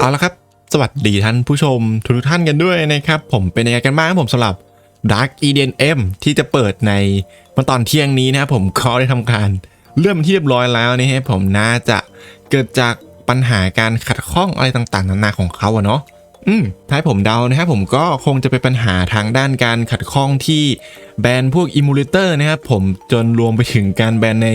เอาละครับ สวัสดีท่านผู้ชมทุกท่านกันด้วยนะครับ ผมเป็นยังไงกันบ้างผมสำหรับ Dark Eden M ที่จะเปิดในวันตอนเที่ยงนี้นะครับผมเขาได้ทำการเริ่มที่เรียบร้อยแล้วนี่ฮะผมน่าจะเกิดจากปัญหาการขัดข้องอะไรต่างๆ นานาของเขาอะเนาะ อืมถ้าให้ผมเดานะครับผมก็คงจะเป็นปัญหาทางด้านการขัดข้องที่แบนพวกอิมูเลเตอร์นะครับผมจนรวมไปถึงการแบนใน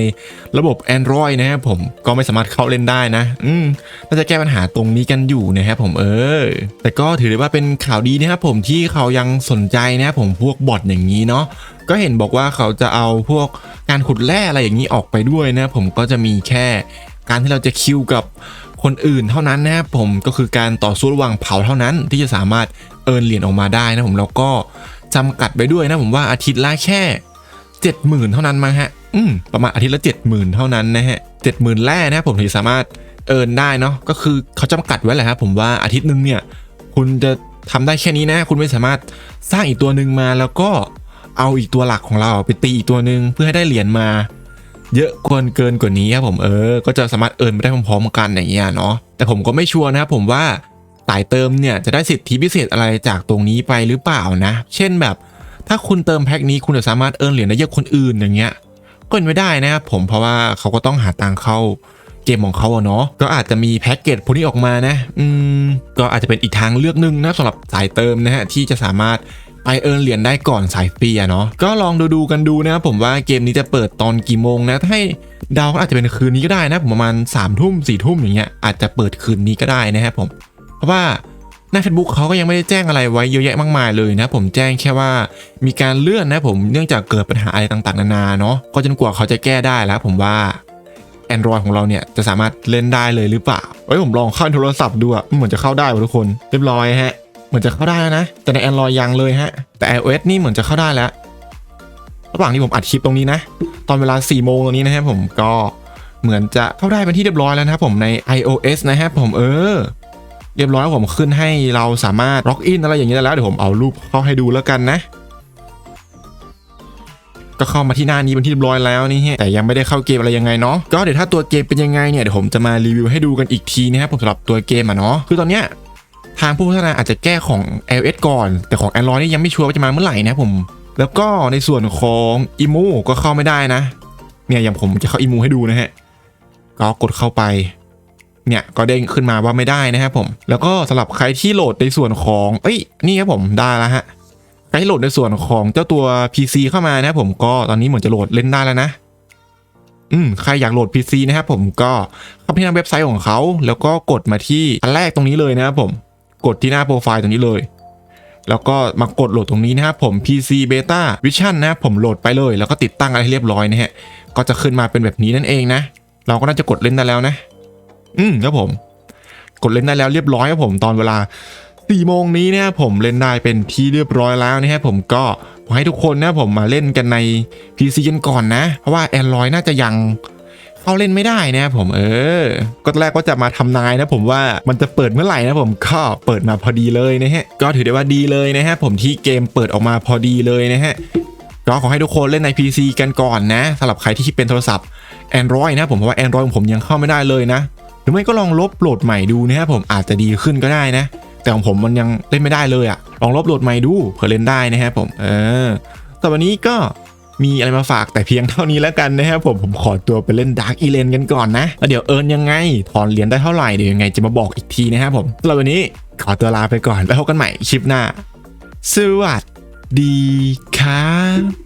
ระบบ Android นะครับผมก็ไม่สามารถเข้าเล่นได้นะ อืมน่าจะแก้ปัญหาตรงนี้กันอยู่นะครับผมเออ แต่ก็ถือได้ว่าเป็นข่าวดีนะครับผมที่เขายังสนใจนะครับผมพวกบอทอย่างนี้เนาะก็เห็นบอกว่าเขาจะเอาพวกการขุดแร่อะไรอย่างนี้ออกไปด้วยนะครับผมก็จะมีแค่การที่เราจะคิวกับ คนอื่นเท่านั้นนะครับผมก็คือการต่อสู้ระหว่างเผ่าเท่านั้นที่จะสามารถเอินเหรียญออกมาได้นะผมแล้วก็จำกัดไปด้วยนะผมว่าอาทิตย์ละแค่เจ็ดหมื่นเท่านั้นมั้งฮะอืมประมาณอาทิตย์ละเจ็ดหมื่นเท่านั้นนะฮะเจ็ดหมื่นแร่นะผมถึงสามารถเอินได้เนาะก็คือเขาจำกัดไว้แหละครับผมว่าอาทิตย์หนึ่งเนี่ยคุณจะทำได้แค่นี้นะ คุณไม่สามารถสร้างอีกตัวหนึ่งมาแล้วก็เอาอีกตัวหลักของเราไปตีอีกตัวหนึ่งเพื่อให้ได้เหรียญมา เยอะควรเกินกว่านี้ครับผมเออ ก็จะสามารถเอินไปได้พร้อมๆกันอย่างเงี้ยเนาะแต่ผมก็ไม่ชัวร์นะครับผมว่าสายเติมเนี่ยจะได้สิทธิพิเศษอะไรจากตรงนี้ไปหรือเปล่านะ เช่นแบบ ถ้าคุณเติมแพ็คนี้คุณจะสามารถเอินเหรียญได้เยอะคนอื่นอย่างเงี้ยก็เป็นไม่ได้นะครับผมเพราะว่าเขาก็ต้องหาตังเข้าเกมของเขาเนาะก็อาจจะมีแพ็กเกจพวกนี้ออกมานะ อืม ก็อาจจะเป็นอีกทางเลือกหนึ่งนะสำหรับสายเติมนะฮะที่จะสามารถ ไปเอิร์นเหรียญได้ก่อนสายฟรีอะเนาะก็ลองดูดูกันดูนะครับผมว่าเกมนี้จะเปิดตอนกี่โมงนะถ้าให้เดาก็อาจจะเป็นคืนนี้ก็ได้นะผมประมาณ3ามทุ่มสี่ทุ่มอย่างเงี้ยอาจจะเปิดคืนนี้ก็ได้นะครับผม เพราะว่าหน้า Facebook เขาก็ยังไม่ได้แจ้งอะไรไว้เยอะแยะมากมายเลยนะผมแจ้งแค่ว่ามีการเลื่อนนะผมเนื่องจากเกิดปัญหาอะไรต่างๆนานาเนาะก็จนกว่าเขาจะแก้ได้แล้วผมว่า Android ของเราเนี่ยจะสามารถเล่นได้เลยหรือเปล่าเฮ้ยผมลองเข้าโทรศัพท์ดูอะเหมือนจะเข้าได้ว่ะทุกคนเรียบร้อยฮะ เหมือนจะเข้าได้แล้วนะ แต่ใน Android ยังเลยฮะ แต่ iOS นี่เหมือนจะเข้าได้แล้ว ระหว่างที่ผมอัดคลิปตรงนี้นะ ตอนเวลา4โมงตรงนี้นะครับผมก็เหมือนจะเข้าได้เป็นที่เรียบร้อยแล้วนะครับผมใน iOS นะครับผมเออ เรียบร้อยแล้วผมขึ้นให้เราสามารถล็อกอินอะไรอย่างนี้ได้แล้วเดี๋ยวผมเอารูปเข้าให้ดูแล้วกันนะก็เข้ามาที่หน้านี้เป็นที่เรียบร้อยแล้วนี่ฮะแต่ยังไม่ได้เข้าเกมอะไรยังไงเนาะก็เดี๋ยวถ้าตัวเกมเป็นยังไงเนี่ยเดี๋ยวผมจะมารีวิวให้ดูกันอีกทีนะครับผมสำหรับตัวเกมอะเนาะคือตอนเนี้ย ทางผู้พัฒนาอาจจะแก้ของ iOS ก่อน แต่ของ Android นี่ยังไม่ชัวร์ว่าจะมาเมื่อไหร่นะผม แล้วก็ในส่วนของอิมูก็เข้าไม่ได้นะ เนี่ยอย่างผมจะเข้าอิมูให้ดูนะฮะ ก็กดเข้าไป เนี่ยก็เด้งขึ้นมาว่าไม่ได้นะครับผม แล้วก็สำหรับใครที่โหลดในส่วนของ เอ้ย นี่ครับผมได้แล้วฮะ ใครที่โหลดในส่วนของเจ้าตัว PC เข้ามานะครับผมก็ตอนนี้เหมือนจะโหลดเล่นได้แล้วนะอืมใครอยากโหลด PC นะครับผมก็เข้าไปที่เว็บไซต์ของเขา แล้วก็กดมาที่อันแรกตรงนี้เลยนะครับผม กดที่หน้าโปรไฟล์ตรงนี้เลย แล้วก็มากดโหลดตรงนี้นะครับผม PC Beta Vision นะครับผมโหลดไปเลย แล้วก็ติดตั้งอะไรให้เรียบร้อยนะฮะก็จะขึ้นมาเป็นแบบนี้นั่นเองนะ เราก็น่าจะกดเล่นได้แล้วนะ อืมครับผม กดเล่นได้แล้วเรียบร้อยครับผมตอนเวลา4โมงนี้นะผมเล่นได้เป็นที่เรียบร้อยแล้วนะครับผมก็ขอให้ทุกคนนะผมมาเล่นกันใน PC กันก่อนนะ เพราะว่า Android น่าจะยัง เข้าเล่นไม่ได้นะครับผมเออ ก็แรกก็จะมาทำนายนะผมว่ามันจะเปิดเมื่อไหร่นะผมก็เปิดมาพอดีเลยนะฮะก็ถือได้ว่าดีเลยนะฮะผมที่เกมเปิดออกมาพอดีเลยนะฮะก็ขอให้ทุกคนเล่นใน PC กันก่อนนะสำหรับใครที่เป็นโทรศัพท์ Android นะผมเพราะว่า Android ของผมยังเข้าไม่ได้เลยนะ หรือไม่ก็ลองลบโหลดใหม่ดูนะครับผมอาจจะดีขึ้นก็ได้นะ แต่ของผมมันยังเล่นไม่ได้เลยอะลองลบโหลดใหม่ดูเผื่อเล่นได้นะครับผม เออแต่วันนี้ก็ มีอะไรมาฝากแต่เพียงเท่านี้แล้วกันนะครับผมผมขอตัวไปเล่นดาร์กอีเลนกันก่อนนะแล้วเดี๋ยวเอิร์นยังไงถอนเหรียญได้เท่าไหร่เดี๋ยวยังไงจะมาบอกอีกทีนะครับผมสำหรับวันนี้ขอตัวลาไปก่อนแล้วพบกันใหม่คลิปหน้า สวัสดีครับ